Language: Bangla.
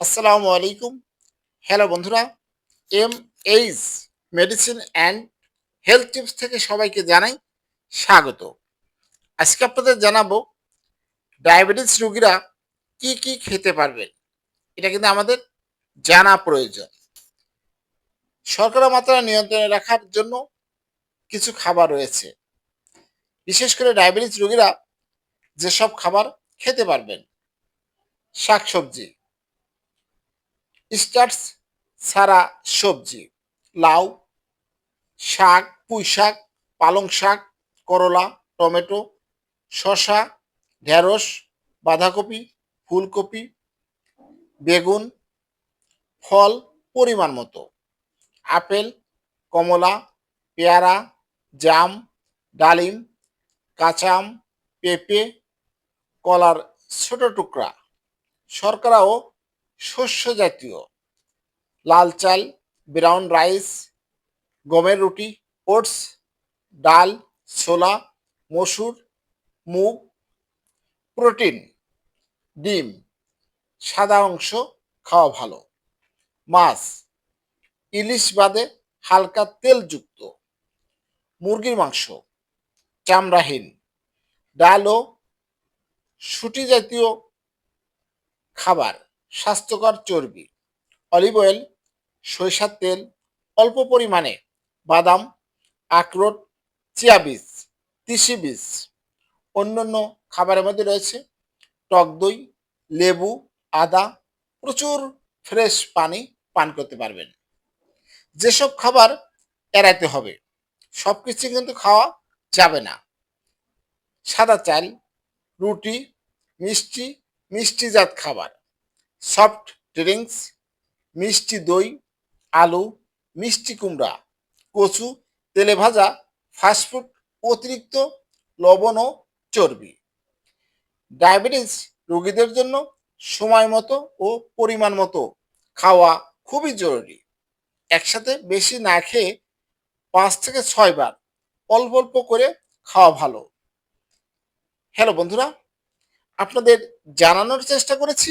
আসসালামু আলাইকুম। হ্যালো বন্ধুরা M H medicine and health tips থেকে সবাইকে জানাই স্বাগত। আজকে আপনাদের জানাব, ডায়াবেটিস রোগীরা কি কি খেতে পারবেন এটা কিন্তু আমাদের জানা প্রয়োজন। শর্করা মাত্রা নিয়ন্ত্রণে রাখার জন্য কিছু খাবার রয়েছে। বিশেষ করে ডায়াবেটিস রোগীরা যেসব খাবার খেতে পারবেন, শাকসবজি স্টার্চ ছাড়া সবজি, লাউ, শাক পুঁই শাক পালং শাক করলা, টমেটো, শসা, ঢেঁড়স, বাঁধাকপি, ফুলকপি, বেগুন, ফল পরিমাণ মতো। আপেল, কমলা, পেয়ারা, জাম, ডালিম কাঁচা আম পেঁপে, কলার ছোট টুকরা। শর্করা শস্য জাতীয়। লাল চাল ব্রাউন রাইস গমের রুটি, ওটস, ডাল, ছোলা, মসুর, মুগ, প্রোটিন, ডিম, সাদা অংশ খাওয়া ভালো। মাছ, ইলিশ বাদে হালকা তেলযুক্ত। মুরগির মাংস, চামড়াহীন। ডাল ও সুটি জাতীয় খাবার। স্বাস্থ্যকর চর্বি অলিভ অয়েল সরিষার তেল, অল্প পরিমাণে বাদাম, আখরোট, চিয়া বীজ, তিসি বীজ, অন্যান্য খাবারের মধ্যে রয়েছে টক দই, লেবু, আদা, প্রচুর ফ্রেশ পানি পান করতে পারবেন। যেসব খাবার এড়াতে হবে সব কিছু কিন্তু খাওয়া যাবে না। সাদা চাল, রুটি, মিষ্টি, মিষ্টিজাত খাবার সফট ড্রিঙ্কস, মিষ্টি দই, আলু, মিষ্টি কুমড়া, কচু, তেলে ভাজা ফাস্টফুড অতিরিক্ত লবণ ও চর্বি। ডায়াবেটিস রোগীদের জন্য সময় মতো ও পরিমাণ মতো খাওয়া খুবই জরুরি। একসাথে বেশি না খেয়ে পাঁচ থেকে ছয়বার অল্প অল্প করে খাওয়া ভালো। হ্যালো বন্ধুরা, আপনাদের জানানোর চেষ্টা করেছি